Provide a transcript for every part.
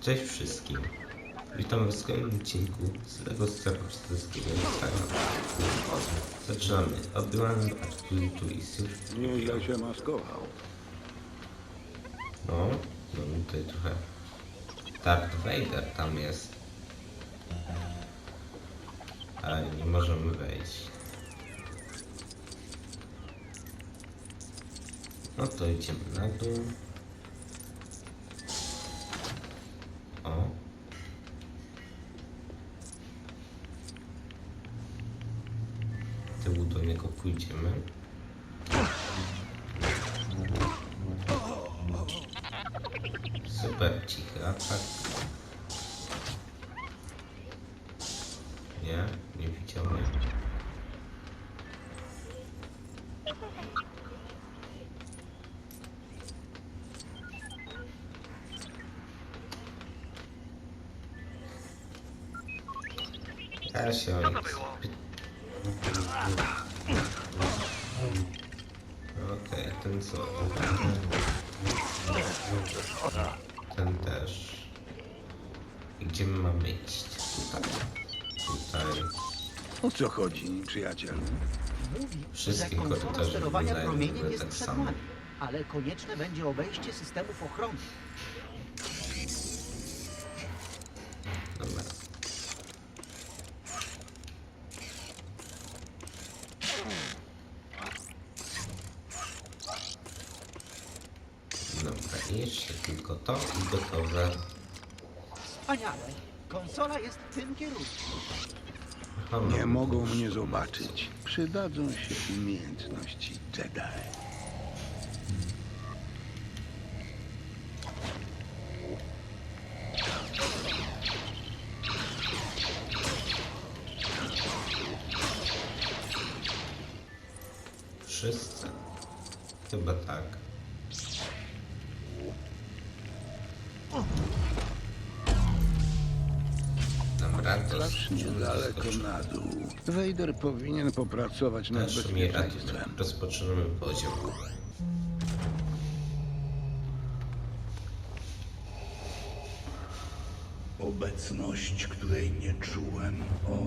Cześć wszystkim. Witam w kolejnym odcinku z LEGO Wars Polskiego Zaczynamy. Obi-Wan atakuje turystów. Nieźle się maskował. No, no tutaj trochę... Darth Vader tam jest. Ale nie możemy wejść. No to idziemy na dół. O. Tyłu do niego pójdziemy. Super cichy atak. Nie, nie widział mnie. Ja się o py- Okej, ten co? Ten też. I Gdzie my mamy iść? Tutaj. Tutaj. O co chodzi, przyjaciel? Mówi, Wszystkie że korytarze sterowania wyglądają promieniem jest tak przed samo. nami, ale konieczne będzie obejście systemów ochrony. Jeszcze tylko to i gotowe. Wspaniale. Konsola jest w tym kierunku. Aha, Nie mogą mnie zobaczyć. Przydadzą się umiejętności Jedi. Vader powinien popracować nad mi bezpieczeństwem. rozpoczynamy poziom. Obecność, której nie czułem. O.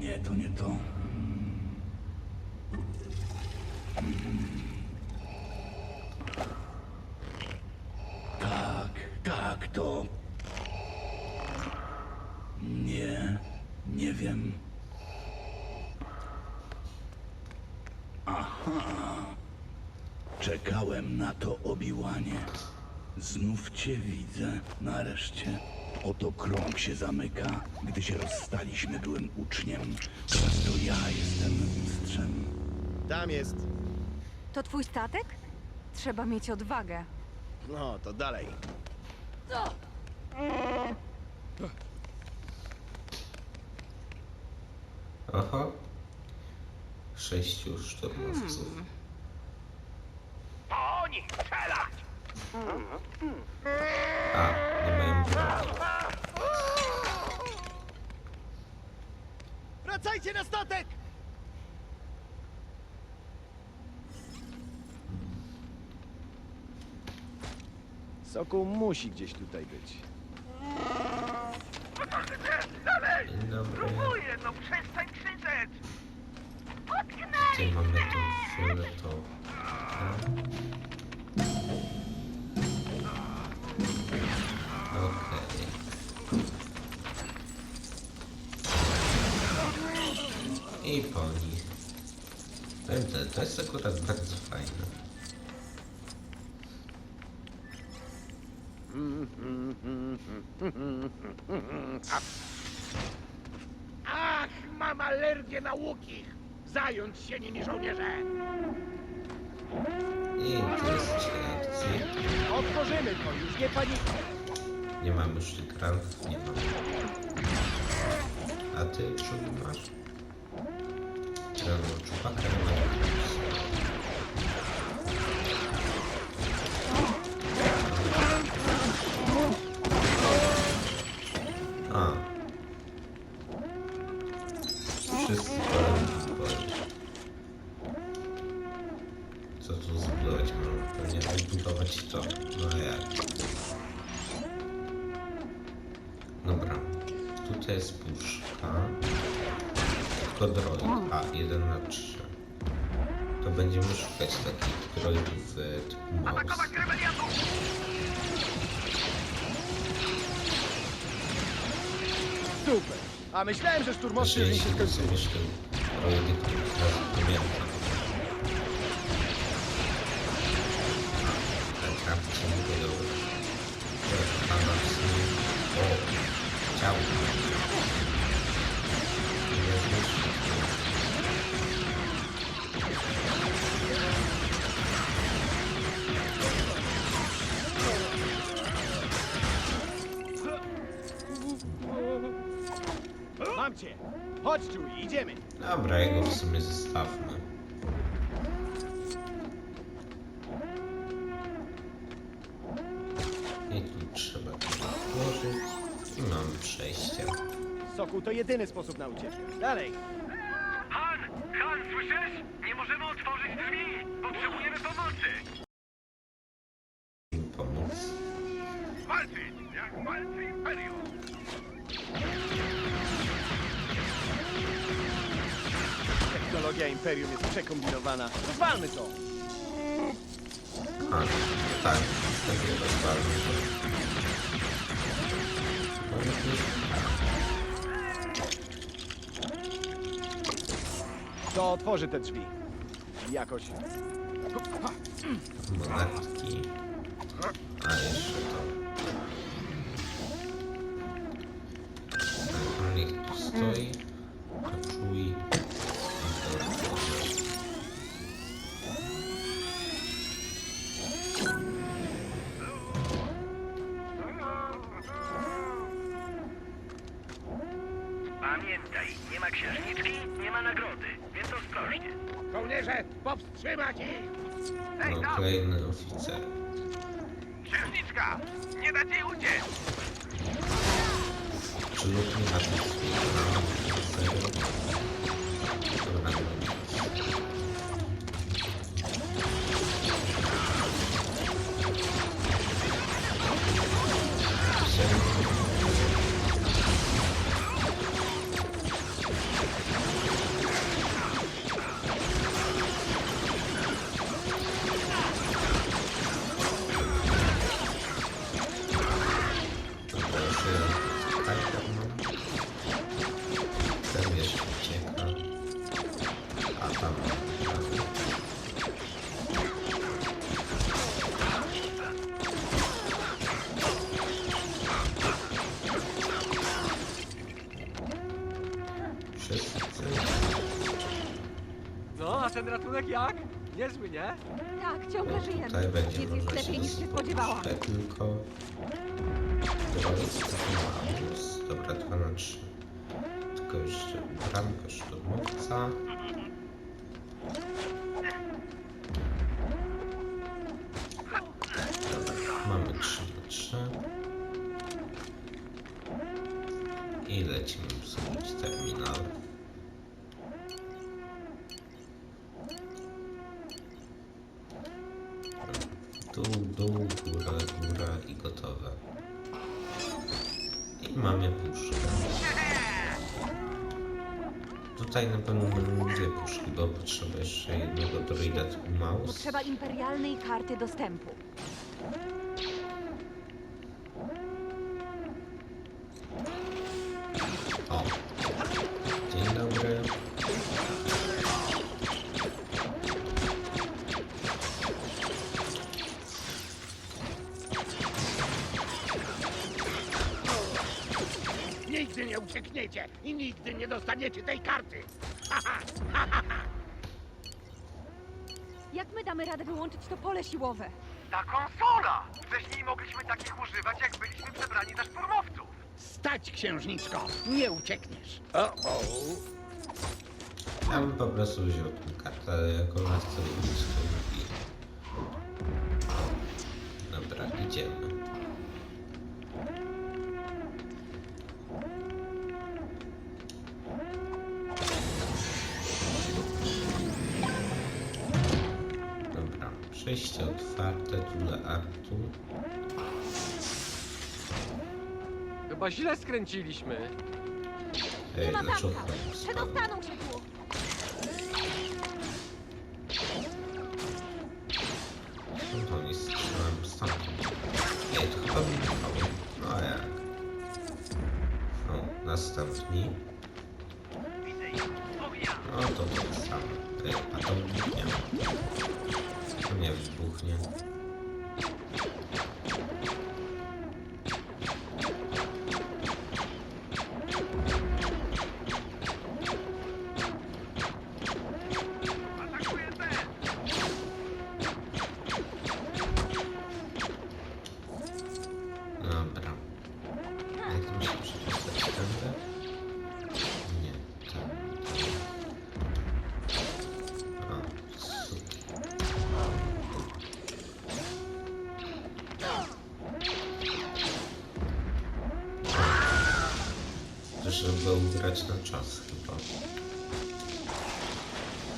Nie, to nie to. Tak, tak, to. Nie, nie wiem. Aha. Czekałem na to obiłanie. Znów cię widzę, nareszcie. Oto krąg się zamyka. Gdy się rozstaliśmy, byłem uczniem. Teraz to ja jestem mistrzem. Tam jest. To twój statek? Trzeba mieć odwagę. No, to dalej. Oho. Sześciu szturmowców. A, nie mają broni. Wracajcie na statek! Sokół musi gdzieś tutaj być. Dzień dobry. no przestań krzyczeć! Gdzie mamy tu? I po nich. To, to jest akurat bardzo fajne. Ach, mam alergię na łuki! Zająć się nimi, żołnierze! I tu jest akcji. Otworzymy to, już nie panikuj. Nie mamy sztykrantów, nie mam. A ty czym masz? Czemu czupaka nie ma? A. Wszyscy Co tu zbudować mam? No, pewnie odbudować to. No jak? Dobra. Tutaj jest puszka. Droid. A, 1 na 3. To będziemy szukać takich droidów e, typu mouse. Super. A myślałem, że szturmowcy Znaczy, już mi się jeśli skończyli. których nazw pamiętam. Mam cię. Chodź tu i idziemy. Dobra, jego w sumie zostawmy. I tu trzeba to włożyć. I mamy przejście. Soku to jedyny sposób na ucieczkę. Dalej. Han! Han, słyszysz? Nie możemy otworzyć drzwi! Potrzebujemy pomocy! Imperium jest przekombinowana. Rozwalmy to. A, tak, wtedy rozwalmy to. To otworzy te drzwi. Jakoś. monetki. A jeszcze to. Niech tu stoi. Poczuj. Powstrzymać ich! Kolejny oficer. Księżniczka! Nie dać jej uciec! Absolutnie na tym świecie. Dobra, ciągle żyjemy. Tutaj będzie jest lepiej niż się spodziewałam. tylko. Dobra, 2 na 3. Tylko jeszcze bramka szturmowca. Mamy 3 na 3. I lecimy zrobić terminal. Tutaj na pewno będą dwie puszki, bo potrzeba jeszcze jednego droida mouse. Potrzeba imperialnej karty dostępu. Nigdy nie uciekniecie i nigdy nie dostaniecie tej karty! Jak my damy radę wyłączyć to pole siłowe? Ta konsola! Wcześniej mogliśmy takich używać, jak byliśmy przebrani za szturmowców. Stać, księżniczko! Nie uciekniesz! O-o! Ja bym po prostu wziął tą kartę, ale jak ona chce iść, to mówi. Dobra, idziemy. Przejście otwarte, tu dla artu. Chyba źle skręciliśmy. Nie Ej, ma dlaczego zamka! chodzi? Przedostaną się tu! No to nie strzelałem stamtąd. Nie, to chyba Michał. No a jak? No, następni. No to tak samo. Ej, a. To nie кухня. Żeby ugrać na czas chyba.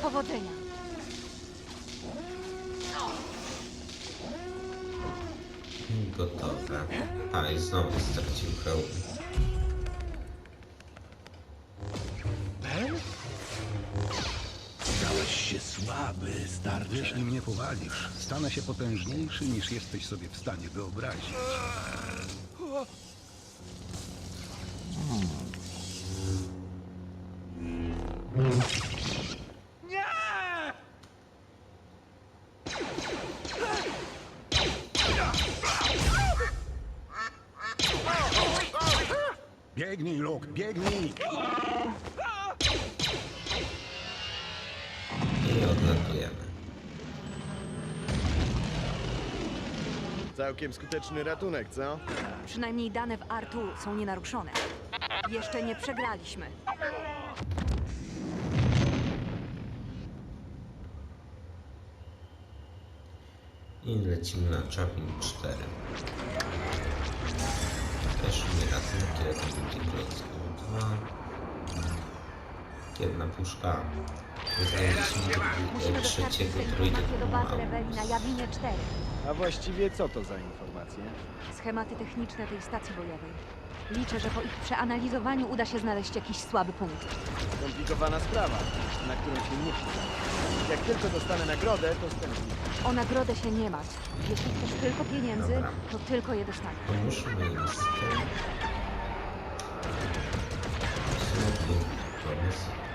Powodzenia! Gotowe. A i znowu stracił hełm. Stałeś się słaby, starcze. Jeśli mnie powalisz, stanę się potężniejszy niż jesteś sobie w stanie wyobrazić. Biegnij, Luke, biegnij! I odlatujemy. Całkiem skuteczny ratunek, co? Przynajmniej dane w Artu są nienaruszone. Jeszcze nie przegraliśmy. I lecimy na Chapin 4. Też mi ratunki, ratunki klocków 2. Jedna puszka. Trzeciego, informacje do bazy rebelii na Jawinie 4. A właściwie co to za informacje? Schematy techniczne tej stacji bojowej. Liczę, że po ich przeanalizowaniu uda się znaleźć jakiś słaby punkt. Skomplikowana sprawa, na którą się musi zdać. Jak tylko dostanę nagrodę, to stęsknię. O nagrodę się nie martw. Jeśli chcesz tylko pieniędzy, Dobra. to tylko je dostaniesz. Pomóżmy im z tym. Znowu years.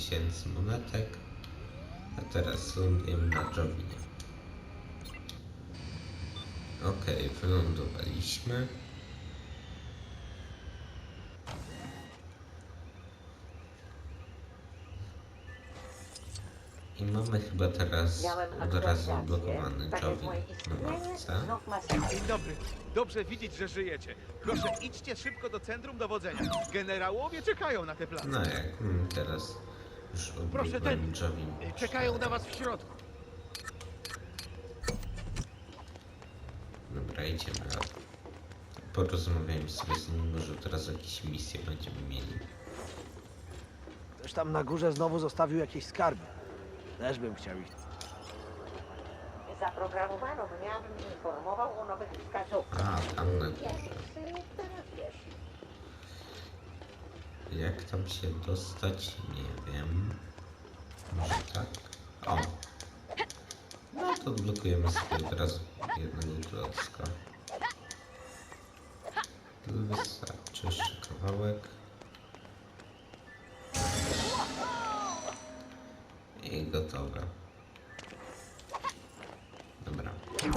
Tysięcy monetek. A teraz lądujemy na Jowinie. Okej, wylądowaliśmy. I mamy chyba teraz od razu blokowany na mapce. Dzień dobry. Dobrze widzieć, że żyjecie. Proszę, idźcie szybko do centrum dowodzenia. Generałowie czekają na te plany. No jak mm, teraz już Proszę, ten- Jovin. Czekają na was w środku. Dobra, idziemy. Porozmawiajmy sobie z nimi, może teraz jakieś misje będziemy mieli. Ktoś tam na górze znowu zostawił jakieś skarby. Też bym chciał ich. Zaprogramowano mnie, abym informował o nowych wskazówkach. A, tam na górze. Jak tam się dostać? Nie wiem. Może tak? O! No to odblokujemy sobie od razu jednego klocka. Wystarczy jeszcze kawałek. I gotowe. Dobra,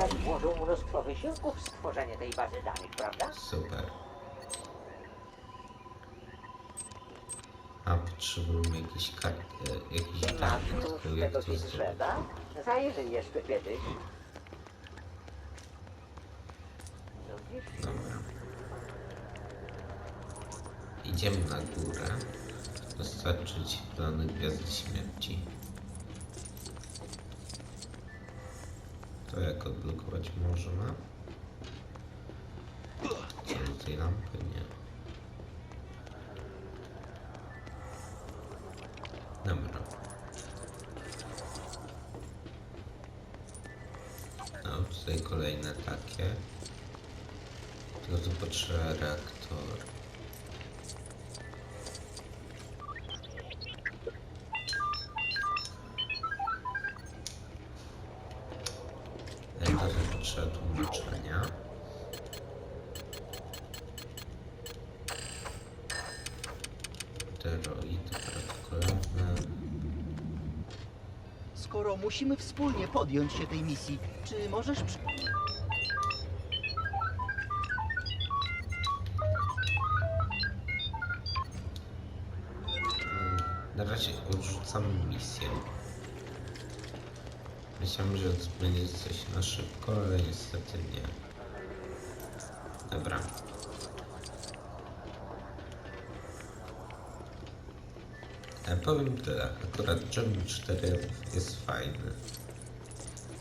On włożył mnóstwo wysiłku w stworzenie tej bazy danych, prawda? super. A potrzebujemy jakiś kart, e, jakiś Masz gadżet, już tylko jak tego to ci Zajrzyj jeszcze kiedyś. Dobra. Idziemy na górę. Dostarczyć plany Gwiazdy Śmierci. To jak odblokować można? Co do tej lampy? Nie. Dobra. No, tutaj kolejne takie. Tylko tu reaktor. Skoro musimy wspólnie podjąć się tej misji, czy możesz przy... Na razie odrzucam misję. Myślałem, że będzie coś na szybko, ale niestety nie. Dobra. Ja powiem tyle. Akurat Jump 4 jest fajny.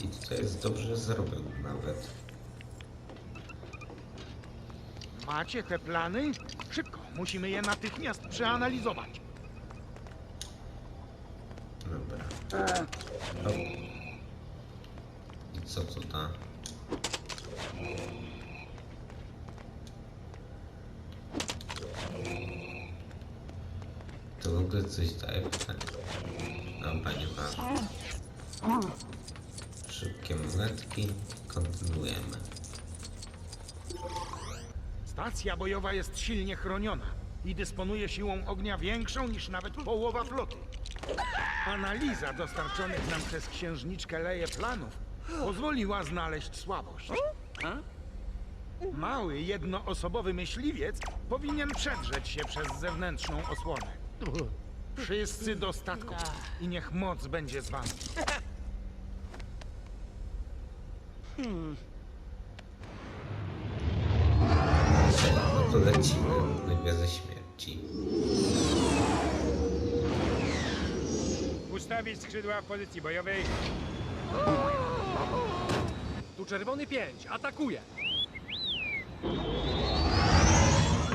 I tutaj jest dobrze zrobiony nawet. Macie te plany? Szybko, musimy je natychmiast przeanalizować. Dobra. O. I co to da? To w daje pytanie. Nieważne. Szybkie monetki. Kontynuujemy. Stacja bojowa jest silnie chroniona i dysponuje siłą ognia większą niż nawet połowa floty. Analiza dostarczonych nam przez księżniczkę Leję planów pozwoliła znaleźć słabość. Mały, jednoosobowy myśliwiec powinien przedrzeć się przez zewnętrzną osłonę. Wszyscy do statku i niech moc będzie z wami. No to lecimy na Gwiazdę Śmierci. Ustawić skrzydła w pozycji bojowej. Tu czerwony 5, atakuje.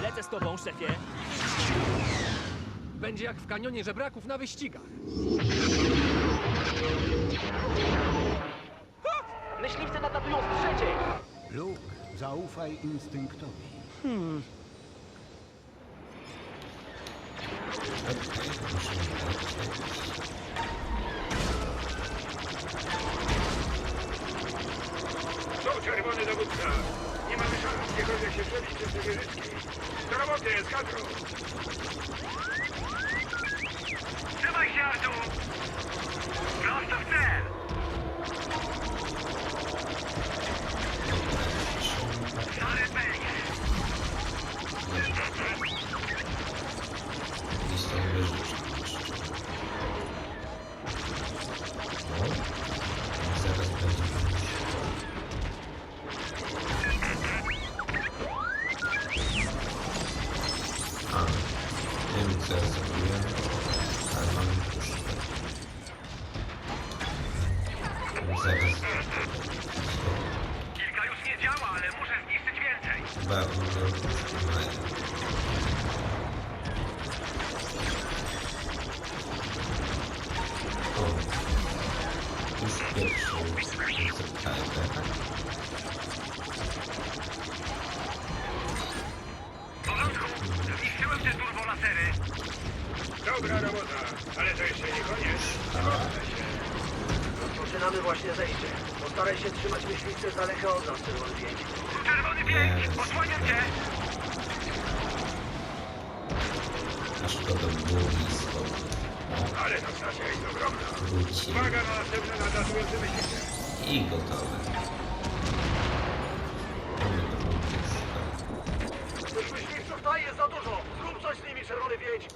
Lecę z tobą, szefie. Będzie jak w kanionie żebraków na wyścigach. Myśliwcy nadlatują z trzeciej. Luke, zaufaj instynktowi. To czerwony dowódca. Nie mamy szans gdziekolwiek się przebić przez te wieżyczki. Do roboty, eskadro! Się, Artu! Prosto w cel! Na rebelię! Postaraj się trzymać myśliwce z daleka od nas, Czerwony 5. Czerwony 5! Osłaniam cię! A szkoda było blisko. Ale to znaczy jest ogromna. Wróci. Uwaga na następne nadlatujące myśliwce. I gotowe. Tych myśliwców daje za dużo! Zrób coś z nimi, Czerwony 5!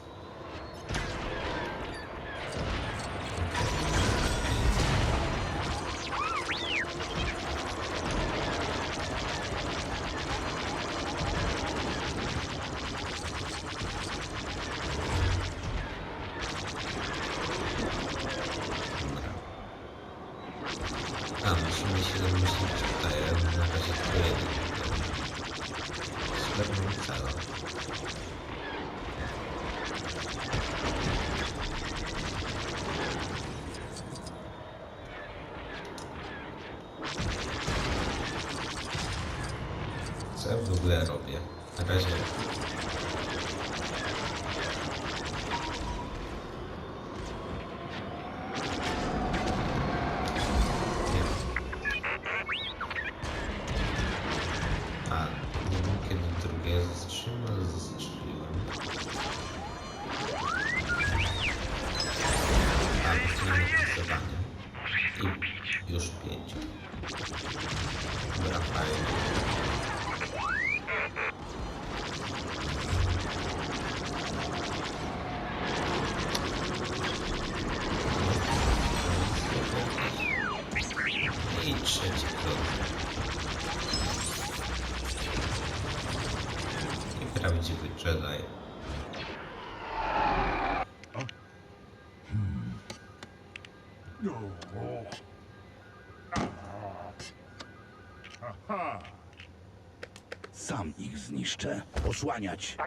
Zniszczę. Osłaniać.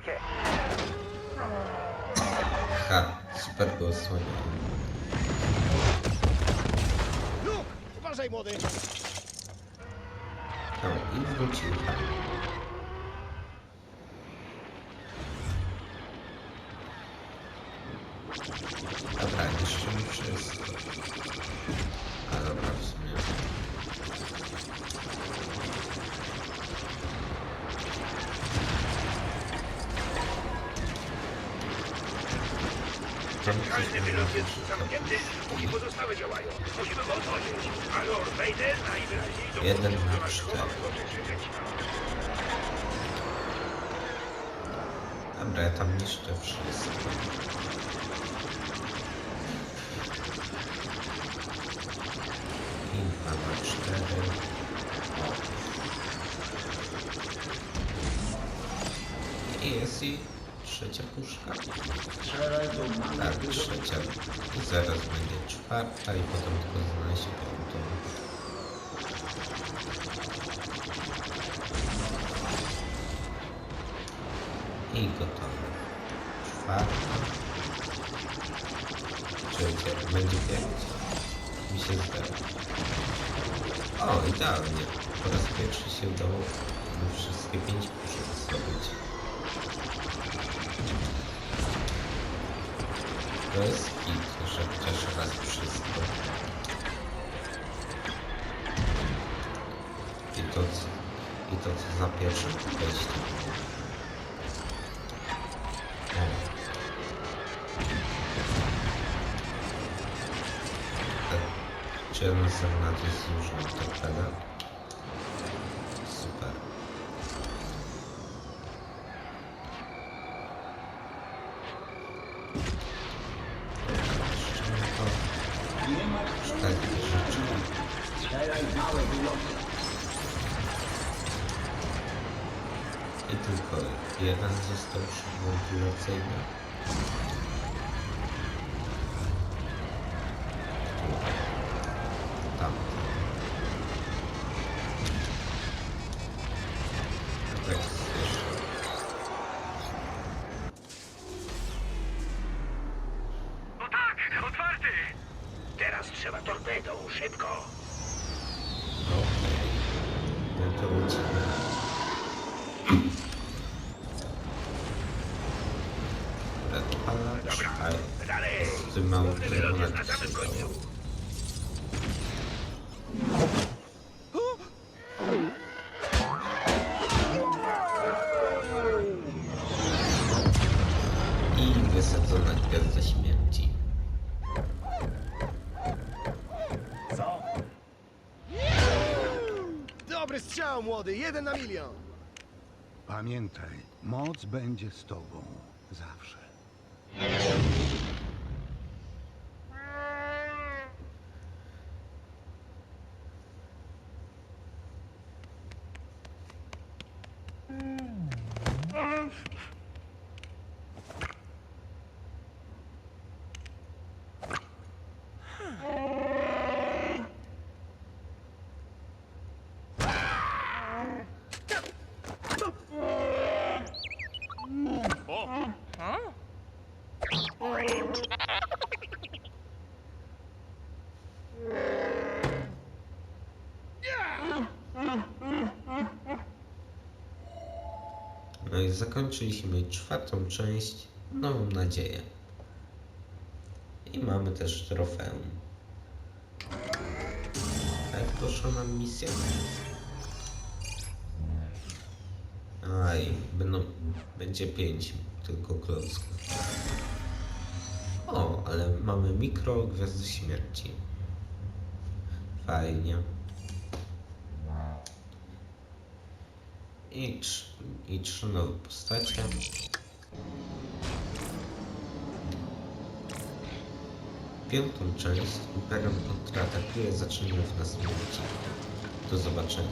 Ha, super go osłoniłem. Luke, uważaj młody. No i wrócił Może wylot jest zamknięty, pozostałe działają. Musimy go otworzyć. A Lord Vader najwyraźniej do Jeden na cztery. Dobra, ja tam niszczę wszystko. I dwa na cztery. I jest i trzecia puszka. Tak, trzecia. I zaraz będzie czwarta i potem tylko znaleźć piątą. I gotowe. Czwarta. Trzecia. Będzie pięć. Mi się zdaje. O, idealnie. Po raz pierwszy się udało wszystkie pięć puszek zdobyć. To jest hit, że chociaż raz wszystko. I to, i to co za. O. Tak. Czy jedna z granat jest już na torpeda? Super. Jeszcze to... Szukać tych rzeczy. I tylko jeden został wentylacyjny. Śmierci. Dobry strzał, młody. Jeden na milion. Pamiętaj, moc będzie z tobą. Zawsze. No i zakończyliśmy czwartą część, nową nadzieję. I mamy też trofeum. Jak poszła nam misja? Aj, będą, będzie pięć tylko klocków. O, ale mamy mikro gwiazdy śmierci. Fajnie. I, trz- I trzy nowe postacie. Piątą część Imperium kontratakuje zaczniemy w następnym. Do zobaczenia.